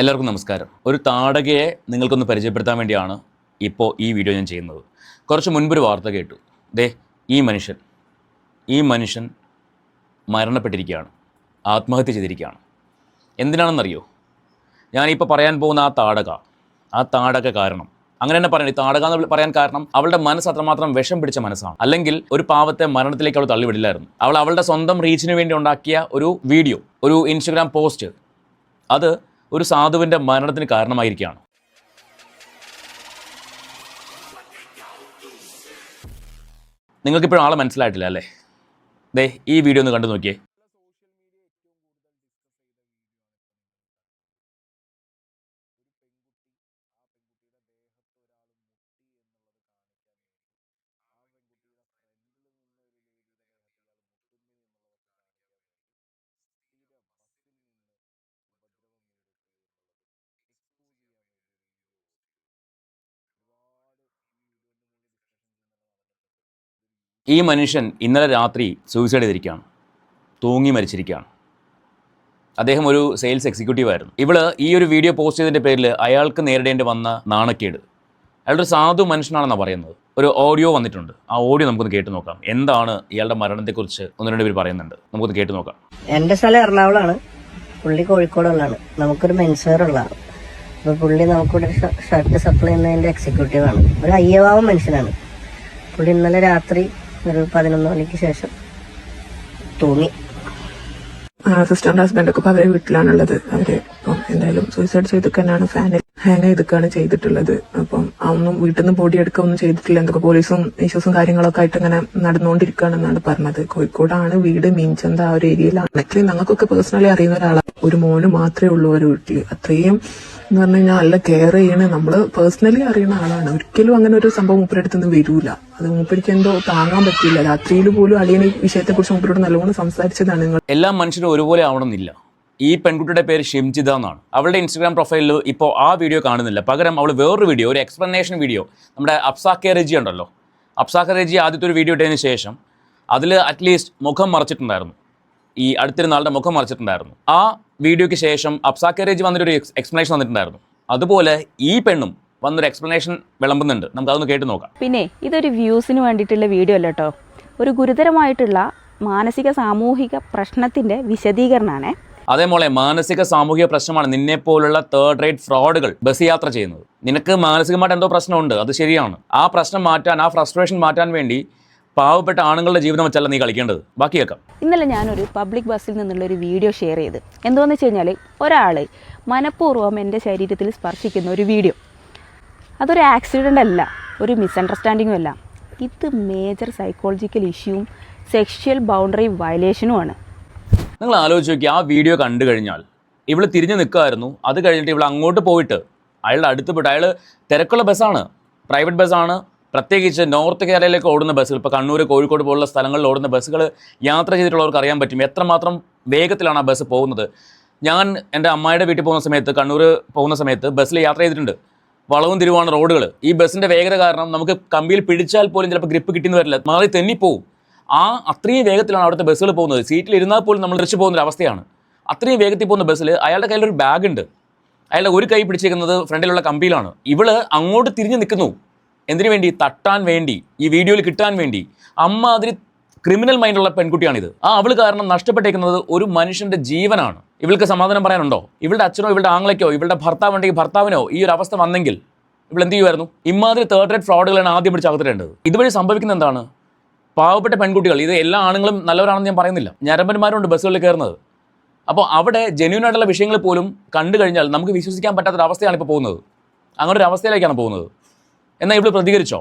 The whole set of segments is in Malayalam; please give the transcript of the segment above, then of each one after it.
എല്ലാവർക്കും നമസ്കാരം. ഒരു താടകയെ നിങ്ങൾക്കൊന്ന് പരിചയപ്പെടുത്താൻ വേണ്ടിയാണ് ഇപ്പോൾ ഈ വീഡിയോ ഞാൻ ചെയ്യുന്നത്. കുറച്ച് മുൻപൊരു വാർത്ത കേട്ടു. ദേ ഈ മനുഷ്യൻ ഈ മനുഷ്യൻ മരണപ്പെട്ടിരിക്കുകയാണ്. ആത്മഹത്യ ചെയ്തിരിക്കുകയാണ്. എന്തിനാണെന്നറിയോ? ഞാനിപ്പോൾ പറയാൻ പോകുന്ന ആ താടക ആ താടക കാരണം. അങ്ങനെ തന്നെ പറയണം ഈ താടക എന്ന് പറയാൻ കാരണം അവളുടെ മനസ്സ് അത്രമാത്രം വിഷം പിടിച്ച മനസ്സാണ്. അല്ലെങ്കിൽ ഒരു പാവത്തെ മരണത്തിലേക്ക് അവൾ തള്ളിവിടില്ലായിരുന്നു. അവൾ അവളുടെ സ്വന്തം റീച്ചിന് വേണ്ടി ഉണ്ടാക്കിയ ഒരു വീഡിയോ ഒരു ഇൻസ്റ്റഗ്രാം പോസ്റ്റ് അത് ഒരു സാധുവിന്റെ മരണത്തിന് കാരണമായിരിക്കുകയാണ്. നിങ്ങൾക്കിപ്പോഴും ആളെ മനസ്സിലായിട്ടില്ല അല്ലേ? ദേ ഈ വീഡിയോ ഒന്ന് കണ്ടു നോക്കിയേ. ഈ മനുഷ്യൻ ഇന്നലെ രാത്രി സൂയിസൈഡ് ചെയ്തിരിക്കുകയാണ്. തൂങ്ങി മരിച്ചിരിക്കുകയാണ്. അദ്ദേഹം ഒരു സെയിൽസ് എക്സിക്യൂട്ടീവ് ആയിരുന്നു. ഇവൾ ഈ ഒരു വീഡിയോ പോസ്റ്റ് ചെയ്തതിന്റെ പേരിൽ അയാൾക്ക് നേരിടേണ്ടി വന്ന നാണക്കേട്. അയാളൊരു സാധു മനുഷ്യനാണെന്നാണ് പറയുന്നത്. ഒരു ഓഡിയോ വന്നിട്ടുണ്ട്. ആ ഓഡിയോ നമുക്കൊന്ന് കേട്ട് നോക്കാം. എന്താണ് ഇയാളുടെ മരണത്തെക്കുറിച്ച് ഒന്ന് രണ്ട് പേര് പറയുന്നുണ്ട്. നമുക്കൊന്ന് കേട്ട് നോക്കാം. എന്റെ സ്ഥലം എറണാകുളമാണ്. പുള്ളി കോഴിക്കോടുള്ളതാണ്. നമുക്കൊരു മെൻസുവെയർ ഉള്ളതാണ് അപ്പൊ പുള്ളി നമുക്കിവിടെ ഷർട്ട് സപ്ലൈ ചെയ്യുന്നതിന്റെ എക്സിക്യൂട്ടീവാണ് ഒരു അയ്യവാവം മനുഷ്യനാണ്. പുള്ളി ഇന്നലെ രാത്രി ഒരു പതിനൊന്ന് മണിക്ക് ശേഷം തോന്നി സിസ്റ്ററിന്റെ ഹസ്ബൻഡ് ഒക്കെ അവരെ വീട്ടിലാണുള്ളത്. അവർ ഇപ്പം എന്തായാലും സൂയിസൈഡ് ചെയ്തൊക്കെയാണ് ഫാനിൽ ഹാങ് ചെയ്തൊക്കെയാണ് ചെയ്തിട്ടുള്ളത്. അപ്പം ഒന്നും വീട്ടിൽ നിന്ന് ബോഡി എടുക്കുക ഒന്നും ചെയ്തിട്ടില്ല. എന്തൊക്കെ പോലീസും ഇഷ്യൂസും കാര്യങ്ങളൊക്കെ ആയിട്ട് ഇങ്ങനെ നടന്നുകൊണ്ടിരിക്കുകയാണെന്നാണ് പറഞ്ഞത്. കോഴിക്കോടാണ് വീട്. മീൻചന്ത ആ ഒരു ഏരിയയിലാണ്. ഞങ്ങൾക്കൊക്കെ പേഴ്സണലി അറിയുന്ന ഒരാളാണ്. ഒരു മോന് മാത്രമേ ഉള്ളൂ ഒരു കുട്ടി അത്രയും എന്ന് പറഞ്ഞു കഴിഞ്ഞാൽ നല്ല കെയർ ചെയ്യണ നമ്മൾ പേഴ്സണലി അറിയുന്ന ആളാണ്. ഒരിക്കലും അങ്ങനെ ഒരു സംഭവം മൂപ്പരടുത്ത് നിന്ന് വരൂല. അത് മൂപ്പരിക്ക് എന്തോ താങ്ങാൻ പറ്റില്ല. രാത്രിയിൽ പോലും അളിയൻ ഈ വിഷയത്തെ കുറിച്ച് മൂപ്പരോട് നല്ലോണം സംസാരിച്ചതാണ് നിങ്ങൾ. എല്ലാ മനുഷ്യരും ഒരുപോലെ ആവണമെന്നില്ല. ഈ പെൺകുട്ടിയുടെ പേര് ഷിംജിത എന്നാണ്. അവളുടെ ഇൻസ്റ്റാഗ്രാം പ്രൊഫൈലിൽ ഇപ്പോൾ ആ വീഡിയോ കാണുന്നില്ല. പകരം അവൾ വേറൊരു വീഡിയോ ഒരു എക്സ്പ്ലനേഷൻ വീഡിയോ നമ്മുടെ അപ്സാക്കെ റെജി ഉണ്ടല്ലോ. അപ്സാക്കെ റെജി ആദ്യത്തെ ഒരു വീഡിയോ ഇട്ടതിന് ശേഷം അതിൽ അറ്റ്ലീസ്റ്റ് മുഖം മറച്ചിട്ടുണ്ടായിരുന്നു. ഈ അടുത്തിരുന്നാളുടെ മുഖം മറിച്ചിട്ടുണ്ടായിരുന്നു. ആ വീഡിയോയ്ക്ക് ശേഷം അപ്സാക്കെ റെജി വന്നിട്ടൊരു എക്സ്പ്ലനേഷൻ വന്നിട്ടുണ്ടായിരുന്നു. അതുപോലെ ഈ പെണ്ണും വന്നൊരു എക്സ്പ്ലനേഷൻ വിളമ്പുന്നുണ്ട്. നമുക്ക് അതൊന്ന് കേട്ട് നോക്കാം. പിന്നെ ഇതൊരു വ്യൂസിന് വേണ്ടിയിട്ടുള്ള വീഡിയോ അല്ല കേട്ടോ ഒരു ഗുരുതരമായിട്ടുള്ള മാനസിക സാമൂഹിക പ്രശ്നത്തിന്റെ വിശദീകരണമാണ് അതേ മോളെ മാനസിക സാമൂഹിക പ്രശ്നമാണ് നിന്നെ പോലുള്ള തേർഡ് റേറ്റ് ഫ്രോഡുകൾ ബസ് യാത്ര ചെയ്യുന്നത്. നിനക്ക് മാനസികമായിട്ട് എന്തോ പ്രശ്നമുണ്ട്. അത് ശരിയാണ്. ആ പ്രശ്നം മാറ്റാൻ ആ ഫ്രസ്ട്രേഷൻ മാറ്റാൻ വേണ്ടി പാവപ്പെട്ട ആണുങ്ങളുടെ ജീവിതം വെച്ചല്ല നീ കളിക്കേണ്ടത്. ബാക്കി കേൾക്കാം. ഇന്നലെ ഞാനൊരു പബ്ലിക് ബസ്സിൽ നിന്നുള്ള ഒരു വീഡിയോ ഷെയർ ചെയ്ത്. എന്തോന്ന് വെച്ച് കഴിഞ്ഞാൽ ഒരാൾ മനഃപൂർവം എന്റെ ശരീരത്തിൽ സ്പർശിക്കുന്ന ഒരു വീഡിയോ അതൊരു ആക്സിഡന്റ് അല്ല ഒരു മിസ്അണ്ടർസ്റ്റാൻഡിങ്ങും അല്ല. ഇത് മേജർ സൈക്കോളജിക്കൽ ഇഷ്യൂവും സെക്ഷൽ ബൗണ്ടറി വയലേഷനുമാണ് നിങ്ങൾ ആലോചിച്ച് നോക്കി ആ വീഡിയോ കണ്ടു കഴിഞ്ഞാൽ ഇവൾ തിരിഞ്ഞു നിൽക്കുമായിരുന്നു അത് കഴിഞ്ഞിട്ട് ഇവൾ അങ്ങോട്ട് പോയിട്ട് അയാളുടെ അടുത്ത് പോയിട്ട് അയാൾ തിരക്കുള്ള ബസ്സാണ് പ്രൈവറ്റ് ബസ്സാണ് പ്രത്യേകിച്ച് നോർത്ത് കേരളയിലേക്ക് ഓടുന്ന ബസ്സുകൾ ഇപ്പോൾ കണ്ണൂർ കോഴിക്കോട് പോലുള്ള സ്ഥലങ്ങളിൽ ഓടുന്ന ബസ്സുകൾ യാത്ര ചെയ്തിട്ടുള്ളവർക്ക് അറിയാൻ പറ്റും. എത്രമാത്രം വേഗത്തിലാണ് ആ ബസ് പോകുന്നത്? ഞാൻ എന്റെ അമ്മായിയുടെ വീട്ടിൽ പോകുന്ന സമയത്ത് കണ്ണൂർ പോകുന്ന സമയത്ത് ബസ്സിൽ യാത്ര ചെയ്തിട്ടുണ്ട്. വളവും തിരുവാണ് റോഡുകൾ. ഈ ബസ്സിന്റെ വേഗത കാരണം നമുക്ക് കമ്പിയിൽ പിടിച്ചാൽ പോലും ചിലപ്പോൾ ഗ്രിപ്പ് കിട്ടിയെന്ന് വരില്ല. മാറി തെന്നിപ്പോവും. ആ അത്രയും വേഗത്തിലാണ് അവിടുത്തെ ബസ്സുകൾ പോകുന്നത്. സീറ്റിൽ ഇരുന്നാൽ പോലും നമ്മൾ തിരിച്ചു പോകുന്ന ഒരു അവസ്ഥയാണ്. അത്രയും വേഗത്തിൽ പോകുന്ന ബസ്സിൽ അയാളുടെ കയ്യിലൊരു ബാഗ് ഉണ്ട് അയാളുടെ ഒരു കൈ പിടിച്ചിരിക്കുന്നത് ഫ്രണ്ടിലുള്ള കമ്പിയിലാണ്. ഇവൾ അങ്ങോട്ട് തിരിഞ്ഞ് നിൽക്കുന്നു. എന്തിനു വേണ്ടി? തട്ടാൻ വേണ്ടി. ഈ വീഡിയോയിൽ കിട്ടാൻ വേണ്ടി. അമ്മ അതിന് ക്രിമിനൽ മൈൻഡുള്ള പെൺകുട്ടിയാണിത്. ആ അവൾ കാരണം നഷ്ടപ്പെട്ടേക്കുന്നത് ഒരു മനുഷ്യന്റെ ജീവനാണ്. ഇവൾക്ക് സമാധാനം പറയാനുണ്ടോ? ഇവളുടെ അച്ഛനോ ഇവളുടെ ആങ്ങളയ്ക്കോ ഇവളുടെ ഭർത്താവ് ഉണ്ടെങ്കിൽ ഭർത്താവിനോ ഈ ഒരു അവസ്ഥ വന്നെങ്കിൽ ഇവൾ എന്ത് ചെയ്യുമായിരുന്നു? ഇമാതിരി തേർഡ് റേറ്റ് ഫ്രോഡുകളാണ് ആദ്യം പിടിച്ച് അകത്തിടേണ്ടത്. ഇതുവഴി സംഭവിക്കുന്നത് എന്താണ്? പാവപ്പെട്ട പെൺകുട്ടികൾ ഇത് എല്ലാ ആണുങ്ങളും നല്ലവരാണെന്ന് ഞാൻ പറയുന്നില്ല. ഞരമ്പന്മാരുണ്ട് ബസ്സുകളിൽ കയറുന്നത്. അപ്പോൾ അവിടെ ജെന്യൂൻ ആയിട്ടുള്ള വിഷയങ്ങൾ പോലും കണ്ടു കഴിഞ്ഞാൽ നമുക്ക് വിശ്വസിക്കാൻ പറ്റാത്തൊരവസ്ഥയാണ് ഇപ്പോൾ പോകുന്നത്. അങ്ങനെ ഒരു അവസ്ഥയിലേക്കാണ് പോകുന്നത്. എന്നാൽ ഇവിടെ പ്രതികരിച്ചോ?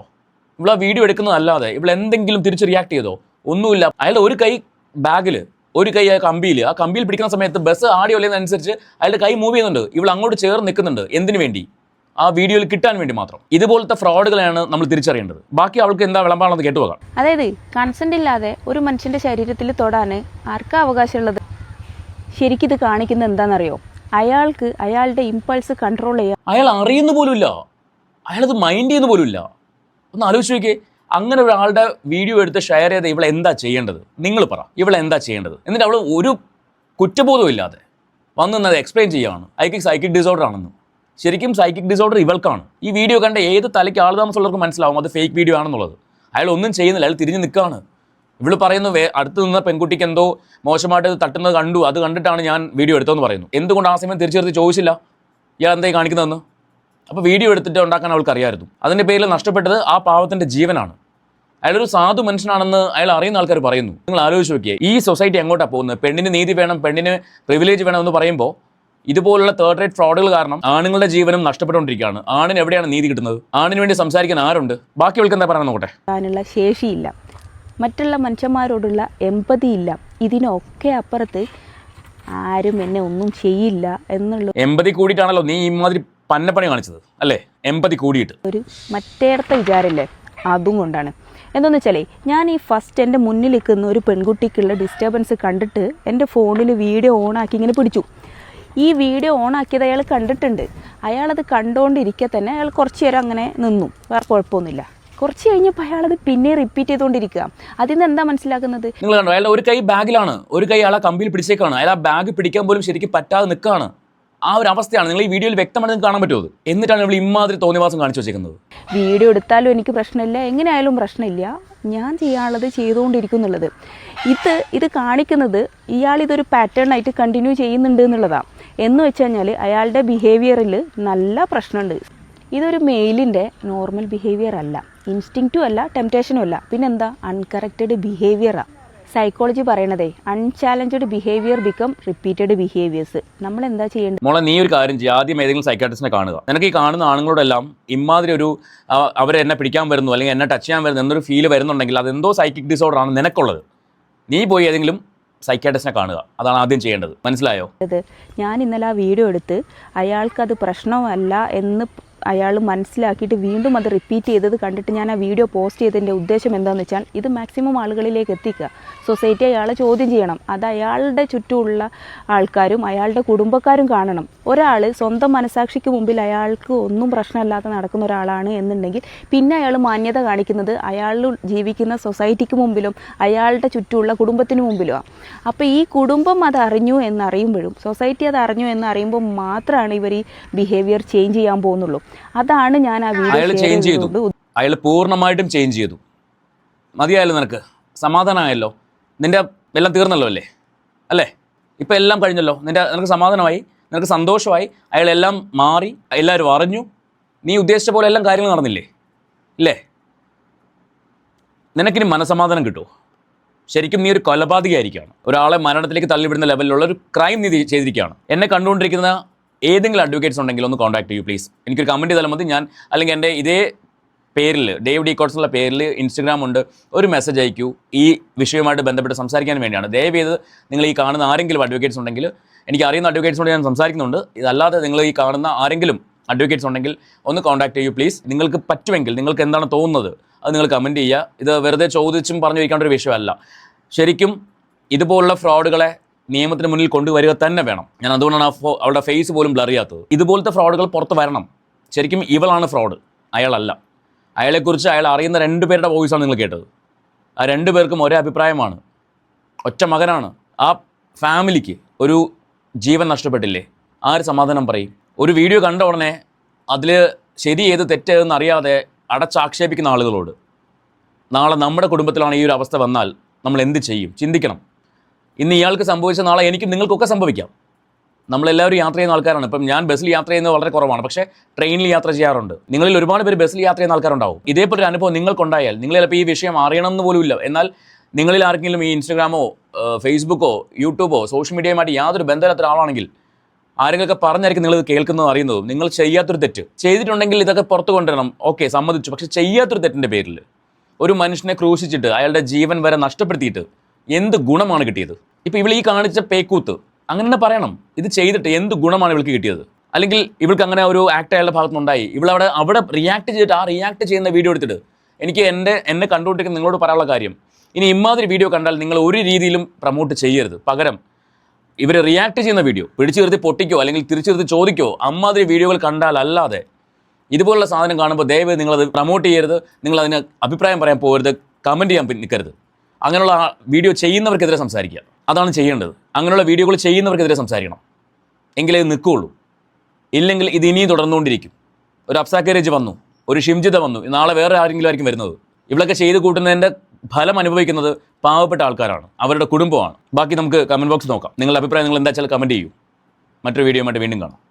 ഇവിടെ ആ വീഡിയോ എടുക്കുന്നതല്ലാതെ ഇവിടെ എന്തെങ്കിലും തിരിച്ച് റിയാക്ട് ചെയ്തോ? ഒന്നുമില്ല. അയാളുടെ ഒരു കൈ ബാഗിൽ ഒരു കൈ ആ കമ്പിയിൽ ആ കമ്പിയിൽ പിടിക്കുന്ന സമയത്ത് ബസ് ആടി ഒല്ലുന്നതനുസരിച്ച് അയാളുടെ കൈ മൂവ് ചെയ്യുന്നുണ്ട്. ഇവൾ അങ്ങോട്ട് ചേർന്ന് നിൽക്കുന്നുണ്ട്. എന്തിനു വേണ്ടി? ആ വീഡിയോയിൽ കിട്ടാൻ വേണ്ടി മാത്രം. ഇതുപോലത്തെ ഫ്രോഡുകളാണ് നമ്മൾ തിരിച്ചറിയേണ്ടത്. ബാക്കി അവൾക്ക് എന്താ വിളമ്പാണെന്ന് കേട്ടുപോകാം അതായത് കൺസെന്റ് ഇല്ലാതെ ഒരു മനുഷ്യന്റെ ശരീരത്തിൽ തൊടാൻ ആർക്കാ അവകാശമുള്ളത്? ശരിക്കിത് കാണിക്കുന്നത് എന്താണെന്നറിയോ? അയാൾക്ക് അയാളുടെ ഇമ്പൾസ് കൺട്രോൾ ചെയ്യാൻ അയാൾ അറിയുന്ന പോലുമില്ല അയാളത് മൈൻഡ് ചെയ്യുന്ന പോലും ഇല്ല ഒന്ന് ആലോചിച്ച് നോക്കിയേ. അങ്ങനെ ഒരാളുടെ വീഡിയോ എടുത്ത് ഷെയർ ചെയ്ത് ഇവളെ എന്താ ചെയ്യേണ്ടത്? നിങ്ങൾ പറ ഇവളെ എന്താ ചെയ്യേണ്ടത്? എന്നിട്ട് അവൾ ഒരു കുറ്റബോധവും ഇല്ലാതെ വന്ന് അത് എക്സ്പ്ലെയിൻ ചെയ്യുകയാണ്. അയാൾക്ക് സൈക്കിക് ഡിസോർഡർ ആണെന്ന്. ശരിക്കും സൈക്കിക് ഡിസോർഡർ ഇവൾക്കാണ്. ഈ വീഡിയോ കണ്ട ഏത് തലയ്ക്ക് ആൾതാമസമുള്ളവർക്ക് മനസ്സിലാവും അത് ഫേക്ക് വീഡിയോ ആണെന്നുള്ളത്. അയാൾ ഒന്നും ചെയ്യുന്നില്ല അയാൾ തിരിഞ്ഞ് നിൽക്കുകയാണ്. ഇവൾ പറയുന്നു വേ അടുത്ത് നിന്ന പെൺകുട്ടിക്ക് എന്തോ മോശമായിട്ട് തട്ടുന്നത് കണ്ടു. അത് കണ്ടിട്ടാണ് ഞാൻ വീഡിയോ എടുത്തതെന്ന് പറയുന്നു. എന്തുകൊണ്ട് ആ സമയം തിരിച്ചെടുത്ത് ചോദിച്ചില്ല? ഇയാൾ എന്തായി കാണിക്കുന്നതെന്ന്? അപ്പോൾ വീഡിയോ എടുത്തിട്ട് ഉണ്ടാക്കാൻ അവൾക്ക് അറിയാമായിരുന്നു. അതിന്റെ പേരിൽ നഷ്ടപ്പെട്ടത് ആ പാവത്തിന്റെ ജീവനാണ്. അയാളൊരു സാധു മനുഷ്യനാണെന്ന് അയാൾ അറിയുന്ന ആൾക്കാർ പറയുന്നു. നിങ്ങൾ ആലോചിച്ച് നോക്കിയേ ഈ സൊസൈറ്റി എങ്ങോട്ടാണ് പോകുന്നത്? പെണ്ണിന് നീതി വേണം പെണ്ണിന് പ്രിവിലേജ് വേണം എന്ന് പറയുമ്പോൾ ഇതുപോലുള്ള തേർഡ് റേറ്റ് ഫ്രോഡുകൾ കാരണം ആണുങ്ങളുടെ ജീവനും നഷ്ടപ്പെട്ടുകൊണ്ടിരിക്കുകയാണ്. ആണിന് എവിടെയാണ് നീതി കിട്ടുന്നത്? ആണിന് വേണ്ടി സംസാരിക്കാൻ ആരുണ്ട്? ബാക്കിയവൾക്ക് എന്താ പറയാൻ നോക്കട്ടെ? ശേഷിയില്ല. മറ്റുള്ള മനുഷ്യന്മാരോടുള്ള എമ്പതി ഇല്ല ഇതിനൊക്കെ അപ്പുറത്ത് ആരും എന്നെ ഒന്നും ചെയ്യില്ല എന്നുള്ള എമ്പതി കൂടിയിട്ടാണല്ലോ നീ ഇമാതിരി പന്നപ്പണി കാണിച്ചത് അല്ലേ? എൺപതി കൂടിയിട്ട്. ഒരു മറ്റേടത്തെ വിചാരില്ലേ അതും കൊണ്ടാണ്. എന്താണെന്ന് വെച്ചാലേ ഞാൻ ഈ ഫസ്റ്റ് എന്റെ മുന്നിൽ നിൽക്കുന്ന ഒരു പെൺകുട്ടിക്കുള്ള ഡിസ്റ്റർബൻസ് കണ്ടിട്ട് എന്റെ ഫോണിൽ വീഡിയോ ഓണാക്കി ഇങ്ങനെ പിടിച്ചു. ഈ വീഡിയോ ഓണാക്കിയത് അയാൾ കണ്ടിട്ടുണ്ട്. അയാളത് കണ്ടുകൊണ്ടിരിക്കെ തന്നെ അയാൾ കുറച്ച് നേരം അങ്ങനെ നിന്നു. വേറെ കുഴപ്പമൊന്നുമില്ല. കുറച്ച് കഴിഞ്ഞപ്പോൾ അയാളത് പിന്നെ റിപ്പീറ്റ് ചെയ്തുകൊണ്ടിരിക്കുക അതിൽ നിന്ന് എന്താ മനസ്സിലാക്കുന്നത്? നിങ്ങൾ കണ്ടോ അയാളുടെ ഒരു കൈ ബാഗിലാണ് ഒരു കൈ അയാളെ കമ്പിയിൽ പിടിച്ചേക്കാണ്. അയാൾ ആ ബാഗ് പിടിക്കാൻ പോലും ശരിക്കും പറ്റാതെ നിൽക്കുകയാണ്. ആ ഒരു അവസ്ഥയാണ് നിങ്ങൾ ഈ വീഡിയോയിൽ വ്യക്തമായിട്ട് കാണാൻ പറ്റുമോ എന്നിട്ടാണ് നമ്മൾ ഇമാതിരി തോന്നിവാസം കാണിച്ചു വെച്ചിരിക്കുന്നത് വീഡിയോ എടുത്താലും എനിക്ക് പ്രശ്നമില്ല എങ്ങനെയായാലും പ്രശ്നമില്ല. ഞാൻ ചെയ്യാനുള്ളത് ചെയ്തുകൊണ്ടിരിക്കുന്നുള്ളത്. ഇത് ഇത് കാണിക്കുന്നത് ഇയാൾ ഇതൊരു പാറ്റേൺ ആയിട്ട് കണ്ടിന്യൂ ചെയ്യുന്നുണ്ട് എന്നുള്ളതാണ് എന്ന് വെച്ച് കഴിഞ്ഞാൽ അയാളുടെ ബിഹേവിയറിൽ നല്ല പ്രശ്നമുണ്ട്. ഇതൊരു മെയിലിന്റെ നോർമൽ ബിഹേവിയർ അല്ല. ഇൻസ്റ്റിങ്റ്റും അല്ല ടെംപ്റ്റേഷനും അല്ല. പിന്നെന്താ? അൺകറക്റ്റഡ് ബിഹേവിയറാണ് psychology പറയണതേ unchallenged behaviour become repeated behaviours നമ്മൾ എന്താ ചെയ്യേണ്ടത്? മോളെ നീ ഒരു കാര്യം ചെയ്യുക ആദ്യം ഏതെങ്കിലും സൈക്കാട്രിസ്റ്റിനെ കാണുക. നിനക്ക് ഈ കാണുന്ന ആണുങ്ങളോടെല്ലാം ഇമാതിരി ഒരു അവരെ എന്നെ പിടിക്കാൻ വരുന്നു അല്ലെങ്കിൽ എന്നെ ടച്ച് ചെയ്യാൻ വരുന്നു എന്നൊരു ഫീൽ വരുന്നുണ്ടെങ്കിൽ അതെന്തോ സൈക്കിക് ഡിസോർഡർ ആണ് നിനക്കുള്ളത്. നീ പോയി ഏതെങ്കിലും സൈക്കാട്രിസ്റ്റിനെ കാണുക. അതാണ് ആദ്യം ചെയ്യേണ്ടത്. മനസ്സിലായോ? ഞാൻ ഇന്നലെ ആ വീഡിയോ എടുത്ത് അയാൾക്കത് പ്രശ്നമല്ല എന്ന് അയാൾ മനസ്സിലാക്കിയിട്ട് വീണ്ടും അത് റിപ്പീറ്റ് ചെയ്തത് കണ്ടിട്ട് ഞാൻ ആ വീഡിയോ പോസ്റ്റ് ചെയ്തതിന്റെ ഉദ്ദേശം എന്താണെന്ന് വെച്ചാൽ ഇത് മാക്സിമം ആളുകളിലേക്ക് എത്തിക്കുക. സൊസൈറ്റി അയാളെ ചോദ്യം ചെയ്യണം. അത് അയാളുടെ ചുറ്റുമുള്ള ആൾക്കാരും അയാളുടെ കുടുംബക്കാരും കാണണം. ഒരാൾ സ്വന്തം മനസാക്ഷിക്ക് മുമ്പിൽ അയാൾക്ക് ഒന്നും പ്രശ്നമില്ലാതെ നടക്കുന്ന ഒരാളാണ് എന്നുണ്ടെങ്കിൽ പിന്നെ അയാൾ മാന്യത കാണിക്കുന്നത് അയാൾ ജീവിക്കുന്ന സൊസൈറ്റിക്ക് മുമ്പിലും അയാളുടെ ചുറ്റുമുള്ള കുടുംബത്തിന് മുമ്പിലുമാണ് അപ്പോൾ ഈ കുടുംബം അത് അറിഞ്ഞു എന്നറിയുമ്പോഴും സൊസൈറ്റി അത് അറിഞ്ഞു എന്നറിയുമ്പോൾ മാത്രമാണ് ഇവർ ഈ ബിഹേവിയർ ചേഞ്ച് ചെയ്യാൻ പോകുന്നുള്ളൂ. അതാണ് ഞാൻ ആ അയാൾ ചേഞ്ച് ചെയ്തു. അയാൾ പൂർണമായിട്ടും ചേഞ്ച് ചെയ്തു. മതിയായല്ലോ നിനക്ക്? സമാധാനമായല്ലോ നിന്റെ എല്ലാം തീർന്നല്ലോ അല്ലേ? അല്ലേ? ഇപ്പം എല്ലാം കഴിഞ്ഞല്ലോ. നിന്റെ നിനക്ക് സമാധാനമായി നിനക്ക് സന്തോഷമായി അയാളെല്ലാം മാറി എല്ലാവരും അറിഞ്ഞു. നീ ഉദ്ദേശിച്ച പോലെ എല്ലാം കാര്യങ്ങൾ നടന്നില്ലേ? ഇല്ലേ? നിനക്കിനി മനസമാധാനം കിട്ടുമോ ശരിക്കും നീ ഒരു കൊലപാതകയായിരിക്കുകയാണ്. ഒരാളെ മരണത്തിലേക്ക് തള്ളിവിടുന്ന ലെവലിലുള്ള ഒരു ക്രൈം നീ ചെയ്തിരിക്കുകയാണ്. എന്നെ കണ്ടുകൊണ്ടിരിക്കുന്ന ഏതെങ്കിലും അഡ്വക്കേറ്റ്സ് ഉണ്ടെങ്കിൽ ഒന്ന് കോൺടാക്ട് ചെയ്യൂ പ്ലീസ് എനിക്കൊരു കമന്റ് ചെയ്താൽ മതി. ഞാൻ അല്ലെങ്കിൽ എന്റെ ഇതേ പേരിൽ ഡേവ് ഡീകോട്സ് എന്നുള്ള പേരിൽ ഇൻസ്റ്റഗ്രാം ഉണ്ട്. ഒരു മെസ്സേജ് അയക്കൂ. ഈ വിഷയവുമായിട്ട് ബന്ധപ്പെട്ട് സംസാരിക്കാൻ വേണ്ടിയാണ്. ദയവ് ചെയ്ത് നിങ്ങൾ ഈ കാണുന്ന ആരെങ്കിലും അഡ്വക്കേറ്റ്സ് ഉണ്ടെങ്കിൽ എനിക്ക് അറിയുന്ന അഡ്വക്കേറ്റ്സിനോട് ഞാൻ സംസാരിക്കുന്നുണ്ട്. ഇതല്ലാതെ നിങ്ങൾ ഈ കാണുന്ന ആരെങ്കിലും അഡ്വക്കേറ്റ്സ് ഉണ്ടെങ്കിൽ ഒന്ന് കോൺടാക്ട് ചെയ്യൂ പ്ലീസ് നിങ്ങൾക്ക് പറ്റുമെങ്കിൽ നിങ്ങൾക്ക് എന്താണ് തോന്നുന്നത് അത് നിങ്ങൾ കമന്റ് ചെയ്യുക. ഇത് വെറുതെ ചോദിച്ചും പറഞ്ഞു വയ്ക്കേണ്ട ഒരു വിഷയമല്ല. ശരിക്കും ഇതുപോലുള്ള ഫ്രോഡുകളെ നിയമത്തിന് മുന്നിൽ കൊണ്ടുവരിക തന്നെ വേണം. ഞാൻ അതുകൊണ്ടാണ് ആ അവളുടെ ഫേസ് പോലും ബ്ലർ ചെയ്യാത്തത്. ഇതുപോലത്തെ ഫ്രോഡുകൾ പുറത്ത് വരണം. ശരിക്കും ഇവളാണ് ഫ്രോഡ് അയാളല്ല. അയാളെക്കുറിച്ച് അയാൾ അറിയുന്ന രണ്ട് പേരുടെ വോയിസാണ് നിങ്ങൾ കേട്ടത്. ആ രണ്ട് പേർക്കും ഒരേ അഭിപ്രായമാണ്. ഒറ്റ മകനാണ്. ആ ഫാമിലിക്ക് ഒരു ജീവൻ നഷ്ടപ്പെട്ടില്ലേ? ആര് സമാധാനം പറയും. ഒരു വീഡിയോ കണ്ട ഉടനെ അതിൽ ശരി ഏത് തെറ്റേതെന്ന് അറിയാതെ അടച്ചാക്ഷേപിക്കുന്ന ആളുകളോട്. നാളെ നമ്മുടെ കുടുംബത്തിലാണ് ഈ ഒരു അവസ്ഥ വന്നാൽ നമ്മൾ എന്ത് ചെയ്യും? ചിന്തിക്കണം. ഇന്ന് ഇയാൾക്ക് സംഭവിച്ച നാളെ എനിക്കും നിങ്ങൾക്കൊക്കെ സംഭവിക്കാം. നമ്മളെല്ലാവരും യാത്ര ചെയ്യുന്ന ആൾക്കാരാണ്. ഇപ്പം ഞാൻ ബസ്സിൽ യാത്ര ചെയ്യുന്നത് വളരെ കുറവാണ്. പക്ഷേ ട്രെയിനിൽ യാത്ര ചെയ്യാറുണ്ട്. നിങ്ങളിൽ ഒരുപാട് പേര് ബസ്സിൽ യാത്ര ചെയ്യുന്ന ആൾക്കാരുണ്ടാവും. ഇതേപോലെ ഒരു അനുഭവം നിങ്ങൾക്കുണ്ടായാൽ നിങ്ങൾ ചിലപ്പോൾ ഈ വിഷയം അറിയണം എന്ന് പോലും ഇല്ല. എന്നാൽ നിങ്ങളിൽ ആർക്കെങ്കിലും ഈ ഇൻസ്റ്റഗ്രാമോ ഫേസ്ബുക്കോ യൂട്യൂബോ സോഷ്യൽ മീഡിയയുമായിട്ട് യാതൊരു ബന്ധമില്ലാത്ത ഒരാളാണെങ്കിൽ ആരെങ്കിലൊക്കെ പറഞ്ഞായിരിക്കും നിങ്ങൾ ഇത് കേൾക്കുന്നതും അറിയുന്നതും. നിങ്ങൾ ചെയ്യാത്തൊരു തെറ്റ്. ചെയ്തിട്ടുണ്ടെങ്കിൽ ഇതൊക്കെ പുറത്തു കൊണ്ടുവരണം. ഓക്കെ സമ്മതിച്ചു. പക്ഷെ ചെയ്യാത്തൊരു തെറ്റിന്റെ പേരിൽ ഒരു മനുഷ്യനെ ക്രൂശിച്ചിട്ട് അയാളുടെ ജീവൻ വരെ നഷ്ടപ്പെടുത്തിയിട്ട് എന്ത് ഗുണമാണ് കിട്ടിയത്? ഇപ്പോൾ ഇവൾ ഈ കാണിച്ച പേക്കൂത്ത് അങ്ങനെ തന്നെ പറയണം. ഇത് ചെയ്തിട്ട് എന്ത് ഗുണമാണ് ഇവൾക്ക് കിട്ടിയത്? അല്ലെങ്കിൽ ഇവൾക്ക് അങ്ങനെ ഒരു ആക്ട് അയാളുടെ ഭാഗത്തുനിന്നുണ്ടായി. ഇവൾ അവിടെ റിയാക്ട് ചെയ്തിട്ട് ആ റിയാക്ട് ചെയ്യുന്ന വീഡിയോ എടുത്തിട്ട് എനിക്ക് എന്റെ എന്നെ കണ്ടുകൊണ്ടിരിക്കുന്ന നിങ്ങളോട് പറയാനുള്ള കാര്യം ഇനി ഇമാതിരി വീഡിയോ കണ്ടാൽ നിങ്ങൾ ഒരു രീതിയിലും പ്രൊമോട്ട് ചെയ്യരുത്. പകരം ഇവർ റിയാക്ട് ചെയ്യുന്ന വീഡിയോ പിടിച്ചു നിർത്തി പൊട്ടിക്കോ അല്ലെങ്കിൽ തിരിച്ചു നിർത്തി ചോദിക്കോ അമ്മാതിരി വീഡിയോകൾ കണ്ടാൽ അല്ലാതെ ഇതുപോലുള്ള സാധനം കാണുമ്പോൾ ദയവ് നിങ്ങളത് പ്രൊമോട്ട് ചെയ്യരുത്. നിങ്ങളതിന് അഭിപ്രായം പറയാൻ പോകരുത്. കമന്റ് ചെയ്യാൻ നിൽക്കരുത്. അങ്ങനെയുള്ള വീഡിയോ ചെയ്യുന്നവർക്കെതിരെ സംസാരിക്കുക. അതാണ് ചെയ്യേണ്ടത്. അങ്ങനെയുള്ള വീഡിയോകൾ ചെയ്യുന്നവർക്കെതിരെ സംസാരിക്കണം. എങ്കിലേ നിൽക്കുകയുള്ളൂ. ഇല്ലെങ്കിൽ ഇത് ഇനിയും തുടർന്നുകൊണ്ടിരിക്കും. ഒരു അപ്സാക്കേരേജ് വന്നു. ഒരു ഷിംജിത വന്നു. നാളെ വേറെ ആരെങ്കിലും ആയിരിക്കും വരുന്നത്. ഇവളൊക്കെ ചെയ്ത് കൂട്ടുന്നതിന്റെ ഫലം അനുഭവിക്കുന്നത് പാവപ്പെട്ട ആൾക്കാരാണ്. അവരുടെ കുടുംബമാണ്. ബാക്കി നമുക്ക് കമന്റ് ബോക്സ് നോക്കാം. നിങ്ങളുടെ അഭിപ്രായം നിങ്ങൾ എന്താ വെച്ചാൽ കമന്റ് ചെയ്യൂ. മറ്റൊരു വീഡിയോ വീണ്ടും കാണാം.